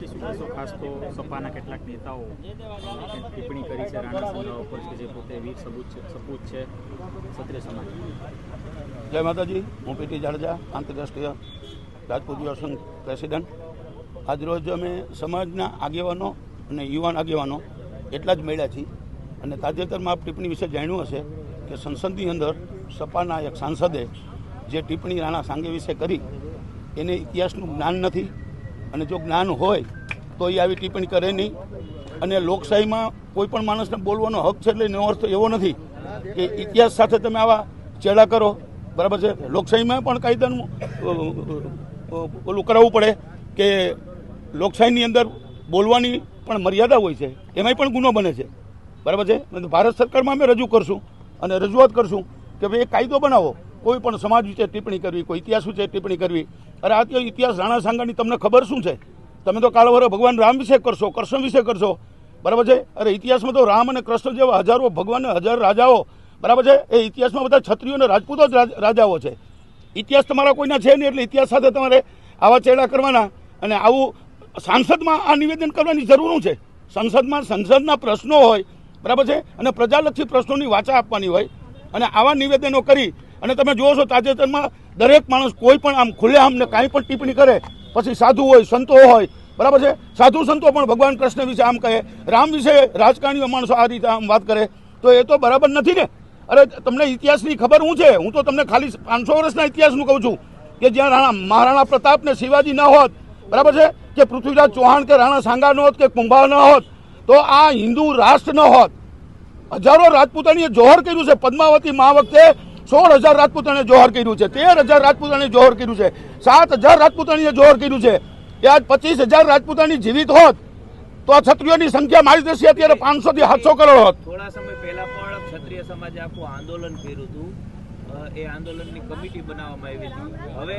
PT શું ખાસ તો સપાના કેટલાક નેતાઓ ટિપ્પણી કરી છે, રાણા સંઘા ઉપર કે જે પોતે વીર સબૂત સપૂત છે, ક્ષત્રિય સમાજ. જય માતાજી, હું પીટી જાડેજા, આંતરરાષ્ટ્રીય રાજપૂત યુવા સંઘ પ્રેસિડન્ટ. આજરોજ અમે સમાજના આગેવાનો અને યુવાન આગેવાનો એટલા જ મળ્યા છીએ અને તાજેતરમાં આપ ટિપ્પણી વિશે જાણ્યું હશે કે સંસદની અંદર સપાના એક સાંસદે જે ટિપ્પણી રાણા સાંગે વિશે કરી, એને ઇતિહાસનું જ્ઞાન નથી અને જો જ્ઞાન હોય, તો એ આવી ટિપ્પણી કરે નહીં. અને લોકશાહીમાં કોઈ પણ માણસને બોલવાનો હક છે એટલે એનો અર્થ એવો નથી કે ઇતિહાસ સાથે તમે આવા ચેડા કરો. બરાબર છે? લોકશાહીમાં પણ કાયદાનું ઓલું કરાવવું પડે કે લોકશાહીની અંદર બોલવાની પણ મર્યાદા હોય છે. એમાંય પણ ગુનો બને છે. બરાબર છે? ભારત સરકારમાં અમે રજૂ કરશું અને રજૂઆત કરશું કે ભાઈ કાયદો બનાવો. કોઈ પણ સમાજ વિશે ટિપ્પણી કરવી, કોઈ ઇતિહાસ વિશે ટિપ્પણી કરવી. અરે આ તો ઇતિહાસ રાણા સાંગાની તમને ખબર શું છે? તમે તો કાળવરે ભગવાન રામ વિશે કરશો કૃષ્ણ વિશે કરશો. બરાબર છે? અરે ઇતિહાસમાં તો રામ અને કૃષ્ણ જેવા હજારો ભગવાન હજાર રાજાઓ. બરાબર છે? એ ઇતિહાસમાં બધા ક્ષત્રિયો અને રાજપૂતો જ રાજ- રાજાઓ છે. ઇતિહાસ તમારા કોઈના છે નહીં એટલે ઇતિહાસ સાથે તમારે આવા ચેડા કરવાના અને આવું સાંસદમાં આ નિવેદન કરવાની જરૂર છે? સંસદમાં સંસદના પ્રશ્નો હોય, બરાબર છે? અને પ્રજાલક્ષી પ્રશ્નોની વાચા આપવાની હોય. અને આવા નિવેદનો કરી અને તમે જુઓ છો તાજેતરમાં દરેક માણસ કોઈ પણ આમ ખુલ્લેઆમ ને કાંઈ પણ ટિપ્પણી કરે, પછી સાધુ હોય, સંતો હોય, બરાબર છે? સાધુ સંતો પણ ભગવાન કૃષ્ણ વિશે આમ કહે, રામ વિશે રાજકારણીઓ માણસો આ રીતે આમ વાત કરે, તો એ તો બરાબર નથી ને? અરે, તમને ઇતિહાસની ખબર હું છે? હું તો તમને ખાલી પાંચસો વર્ષના ઇતિહાસનું કહું છું કે જ્યાં રાણા, મહારાણા પ્રતાપ ને શિવાજી ન હોત, બરાબર છે? કે પૃથ્વીરાજ ચૌહાણ કે રાણા સાંગા ન હોત, કે કુંભા ન હોત, તો આ હિન્દુ રાષ્ટ્ર ન હોત. હજારો રાજપૂતાણીએ જોહર કર્યું છે, પદ્માવતી મા વખતે સોળ હજાર રાજપૂતાણીએ જોહર કર્યું છે. તેર હજાર રાજપૂતાણીએ જોહર કર્યું છે. સાત હજાર રાજપૂતાણીએ જોહર કર્યું છે. કે આજ પચીસ હજાર રાજપૂતાણી જીવિત હોત, તો આ ક્ષત્રિયોની સંખ્યા મારી દેશે અત્યારે પાંચસો થી સાતસો કરોડ હોત. થોડા સમય પહેલા પણ ક્ષત્રિય સમાજે આખું આંદોલન કર્યું હતું. એ આંદોલનની કમિટી બનાવવામાં આવી હતી. હવે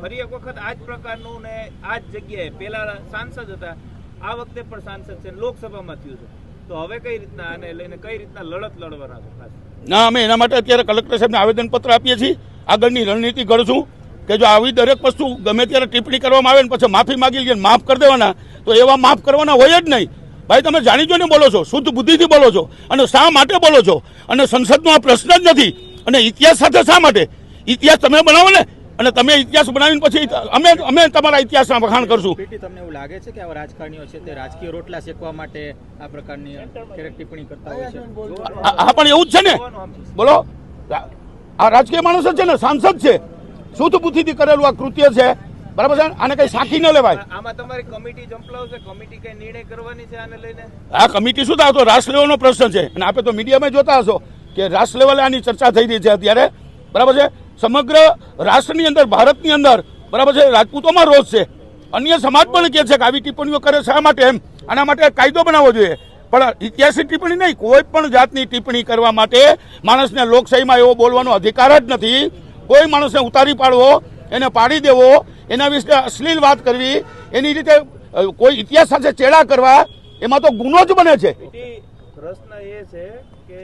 ફરી એક વખત આ જ પ્રકારનું ને આ જ જગ્યાએ પહેલા સાંસદ હતા, આ વખતે પણ સાંસદ છે લોકસભામાં થયું છે. તો હવે કઈ રીતના આને લઈને કઈ રીતના લડત લડવાના છો? ખાસ. ના, અમે એના માટે અત્યારે કલેક્ટર સાહેબને આવેદનપત્ર આપીએ છીએ. આગળની રણનીતિ ઘડશું કે જો આવી દરેક વસ્તુ ગમે ત્યારે ટિપ્પણી કરવામાં આવે ને પછી માફી માગી લઈએ માફ કરી દેવાના, તો એવા માફ કરવાના હોય જ નહીં. ભાઈ, તમે જાણી જોઈને બોલો છો, શુદ્ધ બુદ્ધિથી બોલો છો અને શા માટે બોલો છો? અને સંસદનો આ પ્રશ્ન જ નથી. અને ઇતિહાસ સાથે શા માટે? ઇતિહાસ તમે બનાવો ને અને તમે ઇતિહાસ બનાવીને પછી અમે અમે તમારા ઇતિહાસના વખાણ કરશું. તમને એવું લાગે છે કે આવા રાજકારણીઓ છે તે રાજકીય રોટલા શેકવા માટે આ પ્રકારની ક્યારેક ટિપ્પણી કરતા હોય છે? આ પણ એવું જ છે ને? બોલો. આ- રાજકીય માણસ જ છે ને સાંસદ છે. શુદ્ધ બુદ્ધિથી કરેલું આ કૃત્ય છે. બરાબર છે? આને કઈ સાખી ન લેવાય. આમાં તમારી કમિટી જંપલાવશે કમિટી કઈ નિર્ણય કરવાની છે આને લઈને? આ કમિટી શું થાય? તો રાષ્ટ્ર લેવલનો પ્રશ્ન છે. અને આપણે તો મીડિયામાં જોતા હશો કે રાષ્ટ્ર લેવલે આની ચર્ચા થઈ રહી છે અત્યારે. બરાબર છે? સમગ્ર રાષ્ટ્રની અંદર, ભારતની અંદર, બરાબર છે? રાજપૂતોમાં રોષ છે. અન્ય સમાજ પણ કહે છે કે આવી ટિપ્પણીઓ કરે શા માટે એમ? આના માટે કાયદો બનાવવો જોઈએ. પણ ઇતિહાસિક ટિપ્પણી નહીં, કોઈ પણ જાતની ટિપ્પણી કરવા માટે માણસને લોકશાહીમાં એવો બોલવાનો અધિકાર જ નથી. કોઈ માણસને ઉતારી પાડવો, એને પાડી દેવો, એના વિશે અશ્લીલ વાત કરવી, એની રીતે કોઈ ઇતિહાસ સાથે ચેડા કરવા, એમાં તો ગુનો જ બને છે. પ્રશ્ન એ છે કે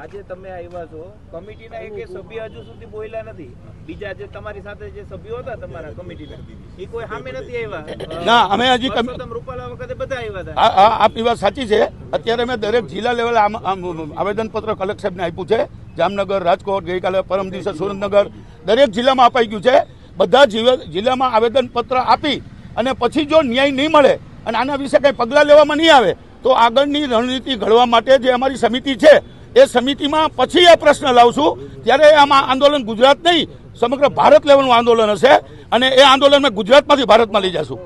આજે તમે આવ્યા છો કમિટીના એક સભ્ય હજુ સુધી બોલ્યા નથી. બીજા જે તમારી સાથે જે સભ્યો હતા તમારા કમિટીના એ કોઈ સામે નથી આવ્યા. ના, અમે હજી રૂપાલા વખતે બધા આવ્યા હતા. આ આપની વાત સાચી છે. અત્યારે મેં દરેક જિલ્લા લેવલે આવેદનપત્ર કલેક્ટર સાહેબને આપ્યું છે. જામનગર રાજકોટ ગઈકાલે પરમ દિવસે સુરેન્દ્રનગર દરેક જિલ્લામાં અપાઈ ગયું છે. બધા જિલ્લામાં આવેદનપત્ર આપી અને પછી જો ન્યાય નહીં મળે અને આના વિશે કંઈ પગલાં લેવામાં નહીં આવે તો આગળની રણનીતિ ઘડવા માટે જે અમારી સમિતિ છે એ સમિતિમાં પછી આ પ્રશ્ન લાવશું ત્યારે આમાં આંદોલન ગુજરાત નહીં સમગ્ર ભારત લેવલનું આંદોલન હશે અને એ આંદોલન મેં ગુજરાતમાંથી ભારતમાં લઈ જશું.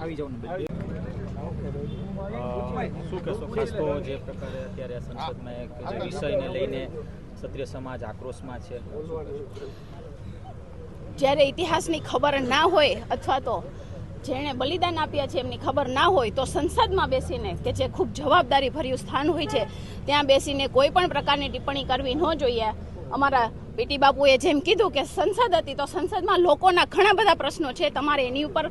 આવી શું કહેશો? ખાસ તો જે પ્રકારે અત્યારે સંસદમાં જે વિષયને લઈને ક્ષત્રિય સમાજ આક્રોશમાં છે. જ્યારે ઇતિહાસની ખબર ના હોય અથવા તો જેણે બલિદાન આપ્યા છે એમની ખબર ના હોય તો સંસદમાં બેસીને, કે જે ખૂબ જવાબદારી ભર્યું સ્થાન હોય છે, ત્યાં બેસીને કોઈ પણ પ્રકારની ટિપ્પણી કરવી ન જોઈએ. અમારા પીટી બાપુએ જેમ કીધું કે સંસદ હતી તો સંસદમાં લોકોના ઘણા બધા પ્રશ્નો છે, તમારે એની ઉપર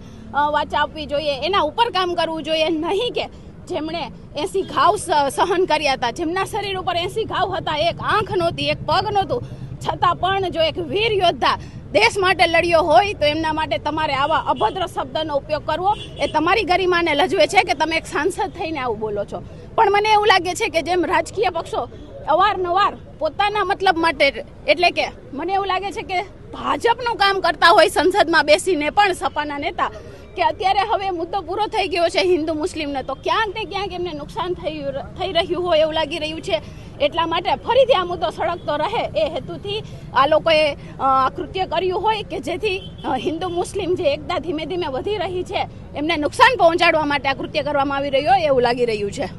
વાચા આપવી જોઈએ, એના ઉપર કામ કરવું જોઈએ, નહીં કે જેમણે એસી ઘાવ સહન કર્યા હતા, જેમના શરીર ઉપર એસી ઘાવ હતા, એક આંખ નહોતી, એક પગ નહોતું. છતાં પણ જો એક વીર યોદ્ધા દેશ માટે લડ્યો હોય તો એમના માટે તમારે આવા અભદ્ર શબ્દનો ઉપયોગ કરવો એ તમારી ગરિમાને લજવે છે કે તમે એક સાંસદ થઈને આવું બોલો છો. પણ મને એવું લાગે છે કે જેમ રાજકીય પક્ષો અવારનવાર પોતાના મતલબ માટે એટલે કે મને એવું લાગે છે કે ભાજપનું કામ કરતા હોય સંસદમાં બેસીને પણ સપાના નેતા કે અત્યારે હવે મુદ્દો પૂરો થઈ ગયો છે હિન્દુ મુસ્લિમને, તો ક્યાંક ને ક્યાંક એમને નુકસાન થઈ થઈ રહ્યું હોય એવું લાગી રહ્યું છે. એટલા માટે ફરીથી આ મુદ્દો સળગતો રહે એ હેતુથી આ લોકોએ કૃત્ય કર્યું હોય કે જેથી હિન્દુ મુસ્લિમ જે એકતા ધીમે ધીમે વધી રહી છે, એમને નુકસાન પહોંચાડવા માટે આ કૃત્ય કરવામાં આવી રહ્યું હોય એવું લાગી રહ્યું છે.